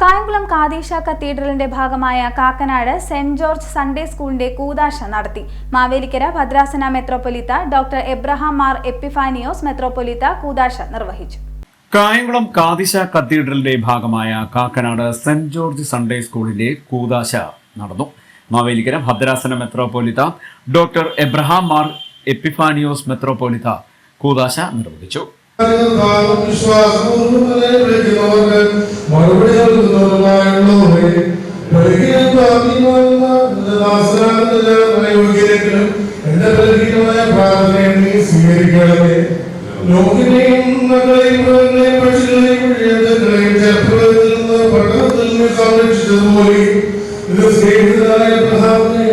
കായംകുളം കാതീശ കത്തീഡ്രലിന്റെ ഭാഗമായ Kakkanad saint George Sunday സ്കൂളിന്റെ കൂതാശ നടത്തി. മാവേലിക്കര ഭദ്രാസന മെത്രോപൊലിത്ത ഡോക്ടർ എബ്രഹാം മാർ എപ്പിഫാനിയോസ് മെത്രോപൊലിത്ത കൂതാശ നിർവഹിച്ചു. കായംകുളം കാതിശ കത്തീഡ്രലിന്റെ ഭാഗമായ കാക്കനാട് സെന്റ് ജോർജ് സൺഡേ സ്കൂളിന്റെ കൂതാശ നടന്നു. മാവേലിക്കര ഭദ്രാസന മെത്രോപൊലിത്ത ഡോക്ടർ എബ്രഹാം മാർ എപ്പിഫാനിയോസ് മെത്രോപൊലിത്ത കൂതാശ നിർവഹിച്ചു. മറുപടി നൽകുന്നവരുമായുള്ളവരെ എന്റെ ബലഹീനമായ പ്രാർത്ഥനയെ നീ സ്വീകരിക്കണമേ. ലോകിനെയും മൃഗങ്ങളെയും പക്ഷികളെയും ജന്തുക്കളെയും ചെറുപ്പത്തിൽ നിന്ന് പട്ടണത്തിൽ നിന്ന് സംരക്ഷിച്ചതുപോലെ ഇത് സ്നേഹിതനായ പ്രധാനെ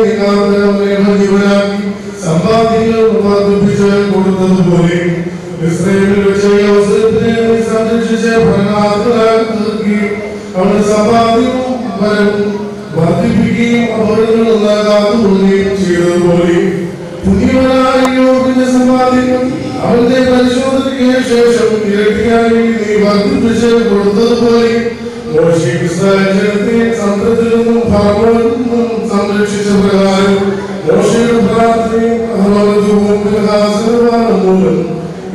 നികാന്തരമേഖല ജീവനാക്കി സമ്പാദ്യങ്ങൾ വർദ്ധിപ്പിച്ച് കൊടുത്തതുപോലെ ഇസ്രയേലിൽ വെച്ച് യോസേഫിനെ സംരക്ഷിച്ച് ഭരണാധികാരി അവന്റെ സമ്പാദ്യവും വരവും വർദ്ധിപ്പിക്കുകയും അപകടങ്ങൾ ഉണ്ടാകാതെ കാത്തുകൊള്ളുകയും ചെയ്തതുപോലെ അവന്റെ പരിശോധനയ്ക്ക് ശേഷം ഇരട്ടിയായി നീ വർദ്ധിപ്പിച്ച് കൊടുത്തതുപോലെ മോശെ ഇസ്രായേൽ നിന്നും ഫറവോനിൽ നിന്നും സംരക്ഷിച്ച പ്രകാരം മോശയുടെ പ്രാർത്ഥനയും പ്രകാശനവാനും മൂലം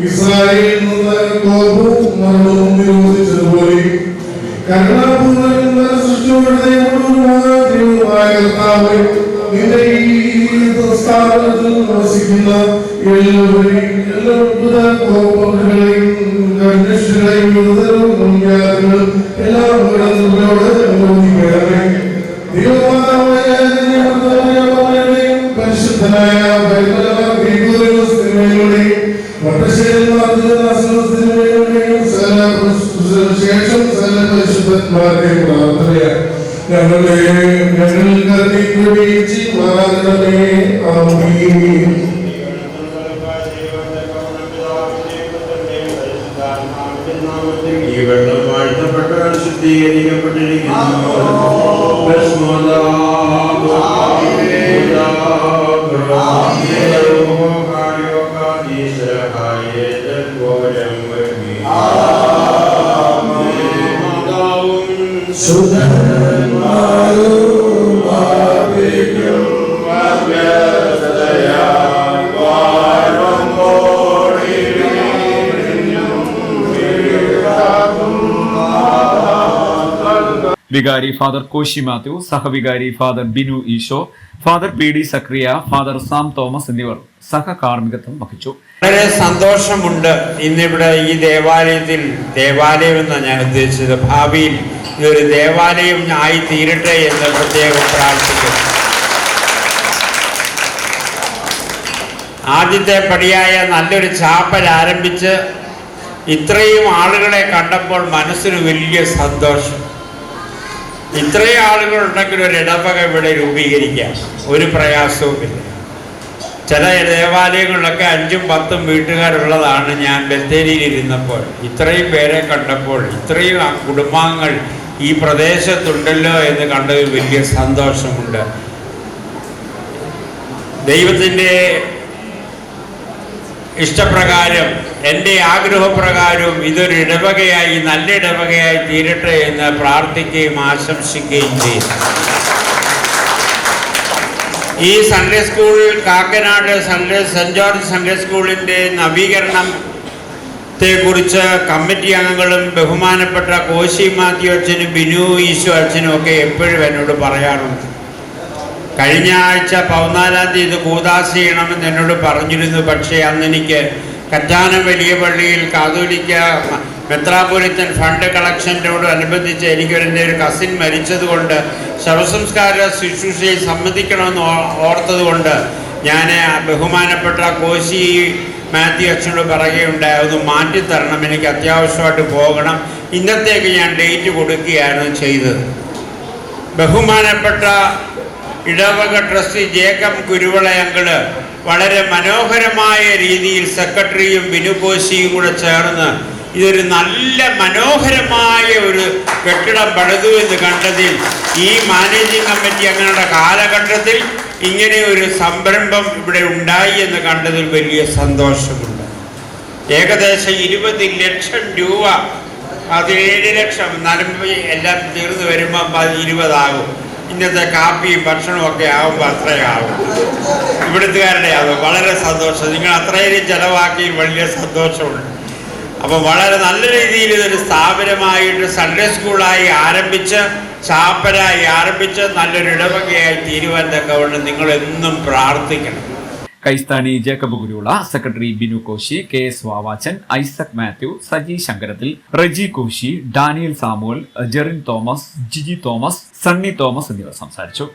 ഇസ്രായേലിൽ നിന്ന് കോപവും മരണവും നിരോധിച്ചതുപോലെ. കരുണാപൂർവം സൃഷ്ടിയുടെ ദൈവമായ കർത്താവേ നിന്റെ ഈ സ്ഥാപനത്തിൽ വസിക്കുന്ന ഞങ്ങളെ ഞങ്ങളിൽ കരുതി വീഴ്ച മാറണമേ ആമീൻ ഈ വെള്ളം വാഴ്ത്തപ്പെട്ടവർ ശുദ്ധീകരിക്കപ്പെട്ടിരിക്കുന്നു വികാരി father Koshy Mathew സഹവികാരി father Binu Easo father P D Zacharia father Sam Thomas എന്നിവർ സഹകാർമ്മികത്വം വഹിച്ചു. വളരെ സന്തോഷമുണ്ട് ഇന്നിവിടെ ഈ ദേവാലയത്തിൽ ദേവാലയം എന്നാണ് ഞാൻ ഉദ്ദേശിച്ചത്. ഭാവിയിൽ ഇതൊരു ദേവാലയം ആയി തീരട്ടെ എന്ന് പ്രത്യേകം പ്രാർത്ഥിക്കുന്നു. ആദ്യത്തെ പടിയായ നല്ലൊരു ചാപ്പൽ ആരംഭിച്ച് ഇത്രയും ആളുകളെ കണ്ടപ്പോൾ മനസ്സിന് വലിയ സന്തോഷം. ഇത്രയും ആളുകൾ ഉണ്ടെങ്കിൽ ഒരു ഇടവക ഇവിടെ രൂപീകരിക്കാം. ഒരു പ്രയാസവുമില്ല. ചില ദേവാലയങ്ങളിലൊക്കെ അഞ്ചും പത്തും വീട്ടുകാരുള്ളതാണ് ഞാൻ ബത്തേരിയിൽ ഇരുന്നപ്പോൾ ഇത്രയും പേരെ കണ്ടപ്പോൾ ഇത്രയും കുടുംബാംഗങ്ങൾ ഈ പ്രദേശത്തുണ്ടല്ലോ എന്ന് കണ്ടതിൽ വലിയ സന്തോഷമുണ്ട്. ദൈവത്തിന്റെ ഇഷ്ടപ്രകാരം എന്റെ ആഗ്രഹപ്രകാരവും ഇതൊരു ഇടവകയായി നല്ല ഇടവകയായി തീരട്ടെ എന്ന് പ്രാർത്ഥിക്കുകയും ആശംസിക്കുകയും ചെയ്യും ഈ Sunday school Kakkanad Sunday saint George Sunday സ്കൂളിന്റെ നവീകരണത്തെ കുറിച്ച് കമ്മിറ്റി അംഗങ്ങളും ബഹുമാനപ്പെട്ട കോശി മാത്യു അച്ഛനും ബിനു ഈശോ അച്ഛനും ഒക്കെ എപ്പോഴും എന്നോട് പറയാറുണ്ട്. കഴിഞ്ഞ ആഴ്ച പതിനാലാം തീയതി കൂതാശ ചെയ്യണമെന്ന് എന്നോട് പറഞ്ഞിരുന്നു. പക്ഷേ അന്നെനിക്ക് കറ്റാനം വലിയ പള്ളിയിൽ കാതോലിക്ക മെത്രാപൊലിത്തൻ ഫണ്ട് കളക്ഷനോട് അനുബന്ധിച്ച് എനിക്കൊരു എന്റെ ഒരു കസിൻ മരിച്ചതുകൊണ്ട് ശവസംസ്കാര ശുശ്രൂഷയിൽ സമ്മതിക്കണമെന്ന് ഓർത്തതുകൊണ്ട് ഞാൻ ബഹുമാനപ്പെട്ട കോശി മാത്യു അച്ഛനോട് പറയുകയുണ്ടായി. അത് മാറ്റിത്തരണം. എനിക്ക് അത്യാവശ്യമായിട്ട് പോകണം. ഇന്നത്തേക്ക് ഞാൻ ഡേറ്റ് കൊടുക്കുകയാണ് ചെയ്തത്. ബഹുമാനപ്പെട്ട ഇടവക ട്രസ്റ്റി ജേക്കബ് കുരുവിളയങ്കൾ വളരെ മനോഹരമായ രീതിയിൽ സെക്രട്ടറിയും ബിനുകോശിയും കൂടെ ചേർന്ന് ഇതൊരു നല്ല മനോഹരമായ ഒരു കെട്ടിടം പണിതു എന്ന് കണ്ടതിൽ ഈ മാനേജിംഗ് കമ്മിറ്റി അങ്ങനെയുള്ള കാലഘട്ടത്തിൽ ഇങ്ങനെ ഒരു സംരംഭം ഇവിടെ ഉണ്ടായി എന്ന് കണ്ടതിൽ വലിയ സന്തോഷമുണ്ട്. ഏകദേശം ഇരുപത് ലക്ഷം രൂപ പതിനേഴ് ലക്ഷം എന്നാലും എല്ലാം തീർന്നു വരുമ്പോൾ ഇരുപതാകും. ഇന്നത്തെ കാപ്പിയും ഭക്ഷണവും ഒക്കെ ആവുമ്പോൾ അത്രയും ആവും. ഇവിടുത്തുകാരുടെ ആവും വളരെ സന്തോഷം. നിങ്ങൾ അത്രയും ചെലവാക്കി വലിയ സന്തോഷമുണ്ട്. അപ്പം വളരെ നല്ല രീതിയിൽ ഇതൊരു സ്ഥാപനമായിട്ട് സൺഡേ സ്കൂളായി ആരംഭിച്ച് ചാപ്പരായി ആരംഭിച്ച് നല്ലൊരു ഇടവകയായി തീരുവാൻ തക്കവണ്ണം നിങ്ങളെന്നും പ്രാർത്ഥിക്കണം. കൈസ്ഥാനി Jacob ഗുരുള secretary Binu Koshy K S Vavachan Isaac Mathew Saji Sankarathil Reji Koshy Daniel Samuel Jerin Thomas Jiji Thomas Sunny Thomas എന്നിവർ സംസാരിച്ചു.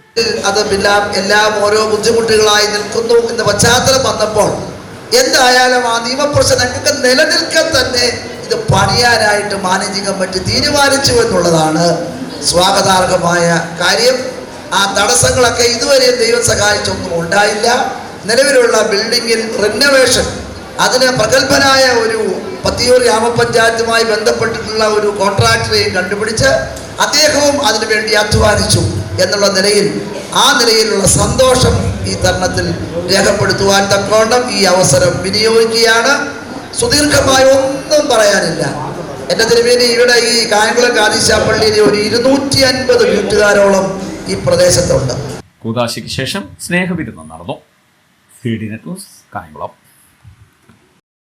എല്ലാം ഓരോ ബുദ്ധിമുട്ടുകളായി നിൽക്കുന്നു എന്ന പശ്ചാത്തലം വന്നപ്പോൾ എന്തായാലും ആ നിയമപ്രശ്നം ഞങ്ങൾക്ക് നിലനിൽക്കാൻ തന്നെ ഇത് പണിയാനായിട്ട് മാനേജിംഗ് കമ്മിറ്റി തീരുമാനിച്ചു എന്നുള്ളതാണ് സ്വാഗതാർഹമായ കാര്യം. ആ തടസ്സങ്ങളൊക്കെ ഇതുവരെ ദൈവം സഹായിച്ചൊന്നും ഉണ്ടായില്ല. നിലവിലുള്ള ബിൽഡിങ്ങിൽ റിനോവേഷൻ അതിന് പ്രഗത്ഭനായ ഒരു പത്തിയൂർ ഗ്രാമപഞ്ചായത്തുമായി ബന്ധപ്പെട്ടിട്ടുള്ള ഒരു കോൺട്രാക്ടറെയും കണ്ടുപിടിച്ച് അദ്ദേഹവും അതിനുവേണ്ടി അധ്വാനിച്ചു എന്നുള്ള നിലയിൽ ആ നിലയിലുള്ള സന്തോഷം ഈ തരണത്തിൽ രേഖപ്പെടുത്തുവാൻ തക്കോണം ഈ അവസരം വിനിയോഗിക്കുകയാണ്. സുദീർഘമായ ഒന്നും പറയാനില്ല. എന്റെ തിരുമേനി ഇവിടെ ഈ കായംകുളം കാതിശാപ്പള്ളിയിലെ ഒരു ഇരുന്നൂറ്റി അൻപത് വീട്ടുകാരോളം ഈ പ്രദേശത്തുണ്ട്. കൂതാശിക്ക് ശേഷം സ്നേഹവിരുന്ന് നടന്നു. C D net news Kayamkulam